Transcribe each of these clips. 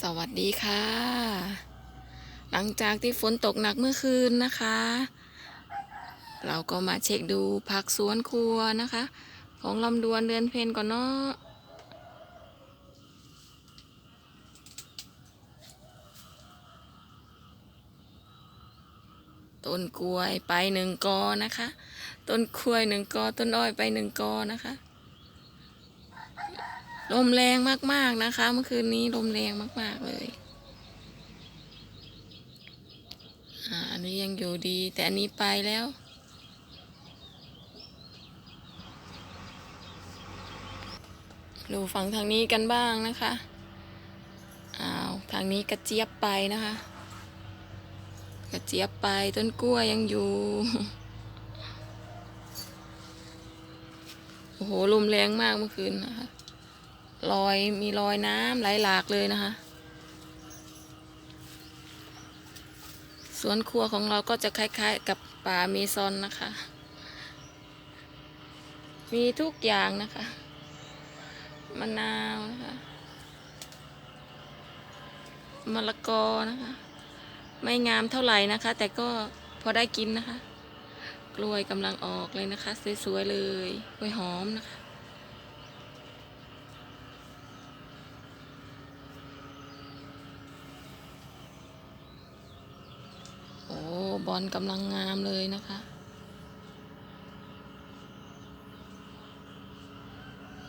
สวัสดีค่ะ หลังจากที่ฝนตกหนักเมื่อคืนนะคะ เราก็มาเช็คดูผักสวนครัวนะคะ ของลำดวนเดือนเพนก่อนเนาะต้นกล้วยไปหนึ่งกอนะคะ ต้นกล้วยหนึ่งกอ ต้นอ้อยไปหนึ่งกอนะคะ ลมแรงมากๆนะคะ เมื่อคืนนี้ลมแรงมาก ๆเลยอันนี้ยังอยู่ดี แต่อันนี้ไปแล้ว ดูฝั่งทางนี้กันบ้างนะคะอ้าวทางนี้กระเจี๊ยบไปนะคะ กระเจี๊ยบไปต้นกล้วยยังอยู่ โอ้โหลมแรงมากเมื่อคืนนะคะ รอยมีรอยน้ำไหลหลากเลยนะคะ สวนครัวของเราก็จะคล้ายๆ กับป่าเมซอนนะคะ มีทุกอย่างนะคะมะนาวนะคะมะละกอนะคะ ไม่งามเท่าไหร่นะคะ แต่ก็พอได้กินนะคะ กล้วยกำลังออกเลยนะคะ สวยๆเลยกล้วยหอมนะคะ โอ้ บอลกำลังงามเลยนะคะ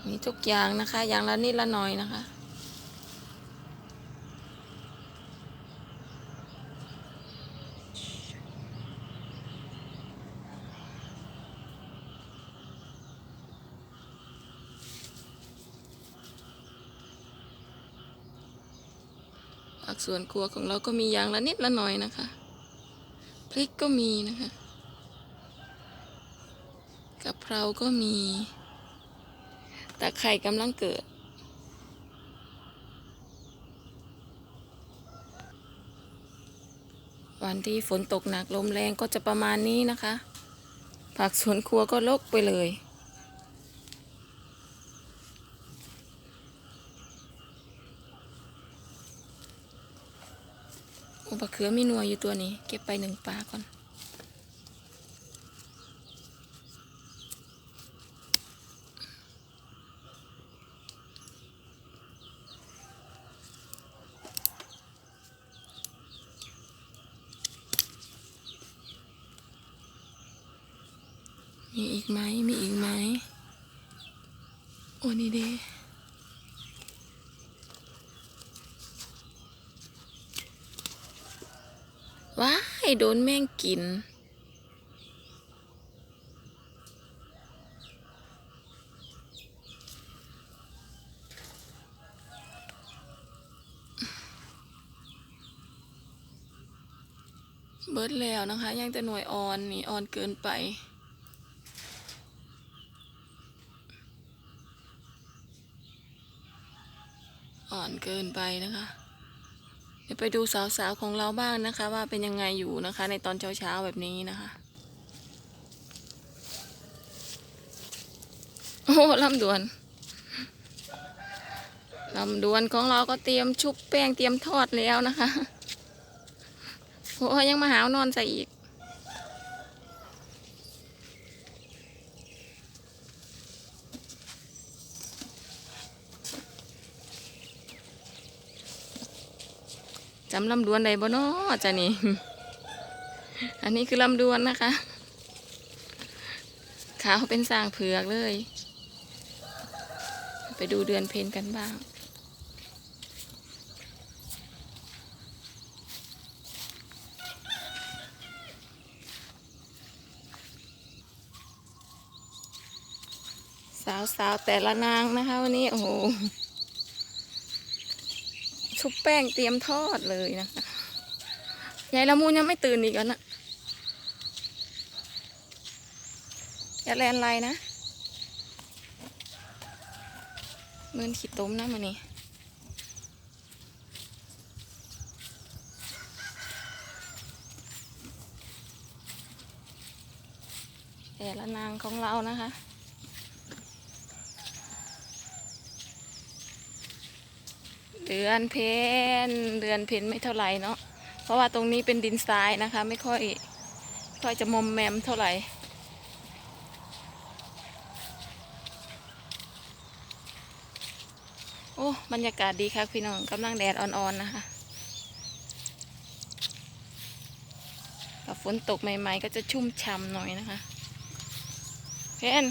มีทุกอย่างนะคะ อย่างละนิดละหน่อยนะคะผักสวนครัวของเราก็มีอย่างละนิดละหน่อยนะคะ พริกก็มีนะคะกะเพราก็มีตะไคร่กำลังเกิด วันที่ฝนตกหนักลมแรงก็จะประมาณนี้นะคะ ผักสวนครัวก็ลกไปเลย บะเขือมีนัวอยู่ตัวนี้ เก็บไปหนึ่งปลาก่อน มีอีกไหมมีอีกไหม โอ้นี่เด้ ว้ายโดนแม่งกิน เบิดแล้วนะคะ ยังแต่หน่วยอ่อนนี่อ่อนเกินไปอ่อนเกินไปนะคะ ดี๋ยวไปดูสาวๆของเราบ้างนะคะ ว่าเป็นยังไงอยู่นะคะ ในตอนเช้าๆแบบนี้นะคะโอ้ลำดวนลำดวนของเราก็เตรียมชุบแป้งเตรียมทอดแล้วนะคะโอ้ยังมาหาวนอนใส่อีก จำลำดวนได้บ่เนาะจ้ะนี่ อันนี้คือลำดวนนะคะ ขาวเป็นสร้างเผือกเลย ไปดูเดือนเพนกันบ้างสาวๆแต่ละนางนะคะวันนี้โอ้โห ชุบแป้งเตรียมทอดเลยนะคะยายละมูนยังไม่ตื่นอีกแล้วนะอย่าแลนไรนะมือนขีดต้มนะมันนี่แต่ละนางของเรานะคะ เเดือนเพนเดือนเพนไม่เท่าไหร่เนาะเพราะว่าตรงนี้เป็นดินทรายนะคะ ไม่ค่อยไม่ค่อยจะมอมแมมเท่าไหร่โอ้บรรยากาศดีครับพี่น้องกำลังแดดอ่อนๆนะคะกับฝนตกใหม่ ๆ ก็จะชุ่มฉ่ำหน่อยนะคะเพน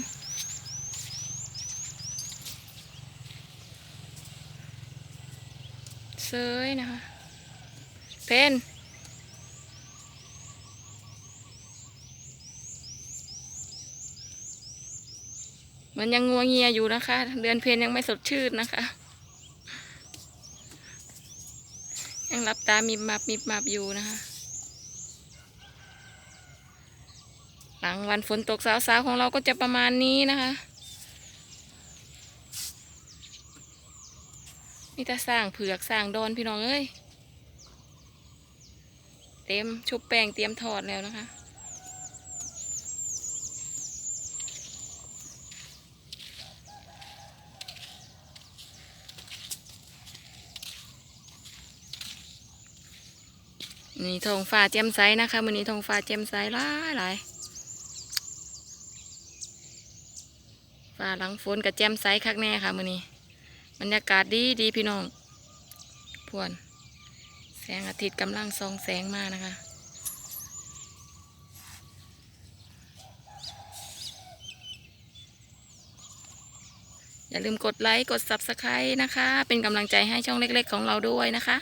ซยนะคะ เพนมันยังงัวเงียอยู่นะคะ เดือนเพนยังไม่สดชื่นนะคะ ยังหลับตามีมับมีมับอยู่นะคะ หลังวันฝนตกสาวๆของเราก็จะประมาณนี้นะคะ นี่ถ้าสร้างเผือกสร้างดอนพี่น้องเอ้ย เต็มชุบแป้งเตรียมทอดแล้วนะคะนี่ทองฟ้าแจ่มใสนะคะมือนี้ทองฟ้าแจ่มใสหลายหลายฟ้าหลังฝนกับแจ่มใสคักแน่ค่ะมือนี้ บรรยากาศดีดีพี่น้องพวน แสงอาทิตย์กำลังส่องแสงมานะคะอย่าลืมกดไลค์ กด Subscribe นะคะ เป็นกำลังใจให้ช่องเล็ก ๆ ของเราด้วยนะคะ